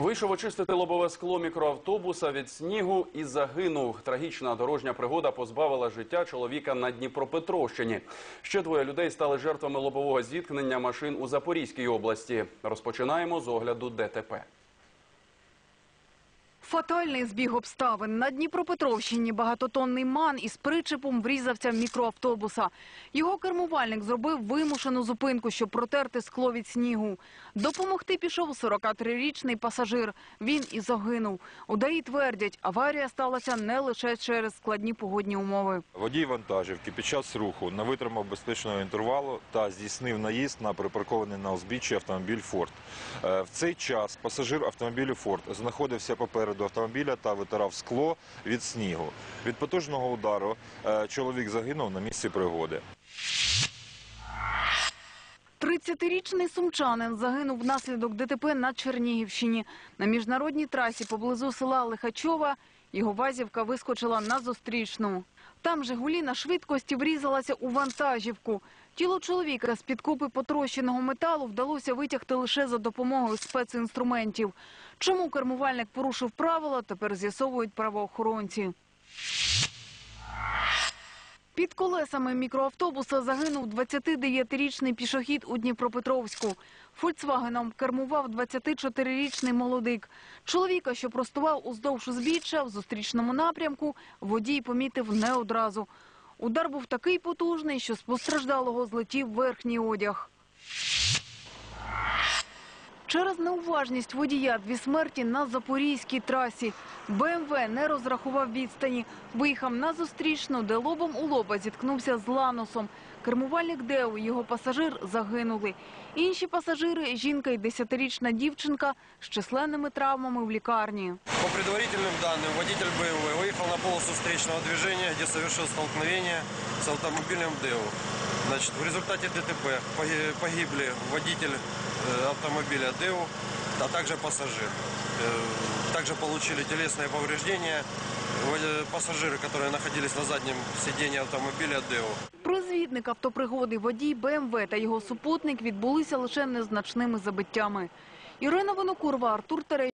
Вийшов очистити лобове скло мікроавтобуса від снігу і загинув. Трагічна дорожня пригода позбавила життя чоловіка на Дніпропетровщині. Ще двоє людей стали жертвами лобового зіткнення машин у Запорізькій області. Розпочинаємо з огляду ДТП. Фатальний збіг обставин. На Дніпропетровщині багатотонний ман із причепом врізався в мікроавтобуса. Його кермувальник зробив вимушену зупинку, щоб протерти скло від снігу. Допомогти пішов 43-річний пасажир. Він і загинув. У ДАІ твердять, аварія сталася не лише через складні погодні умови. Водій вантажівки під час руху не витримав безпечного інтервалу та здійснив наїзд на припаркований на узбіччі автомобіль «Форд». Е, В цей час пасажир автомобілю «Форд» знаходився попереду автомобіля та витирав скло від снігу. Від потужного удару е, чоловік загинув на місці пригоди. 30-річний сумчанин загинув внаслідок ДТП на Чернігівщині. На міжнародній трасі поблизу села Лихачова його вазівка вискочила на зустрічну. Там «Жигулі» на швидкості врізалася у вантажівку. Тіло чоловіка з під купи потрощеного металу вдалося витягти лише за допомогою спецінструментів. Чому кермувальник порушив правила, тепер з'ясовують правоохоронці. Під колесами мікроавтобуса загинув 29-річний пішохід у Дніпропетровську. Фольксвагеном кермував 24-річний молодик. Чоловіка, що простував уздовж узбіччя в зустрічному напрямку, водій помітив не одразу. Удар був такий потужний, що з постраждалого злетів верхній одяг. Через неуважність водія дві смерті на запорізькій трасі. БМВ не розрахував відстані. Виїхав на зустрічну, де лобом у лоба зіткнувся з Ланосом. Кермувальник Деу і його пасажир загинули. Інші пасажири – жінка і десятирічна дівчинка з численними травмами в лікарні. По предварительным данным, водитель БМВ выехал на полосу встречного движения, где совершил столкновение с автомобилем ДЭУ. Значит, в результате ДТП погиб- погибли водитель э, автомобиля ДЭУ, а также пассажир. Э, Также получили телесные повреждения э, пассажиры, которые находились на заднем сиденье автомобиля ДЭУ. Розвідник автопригоди, водій БМВ та його супутник відбулися лише незначними забиттями. Ірина Винокурова, Артур Терей.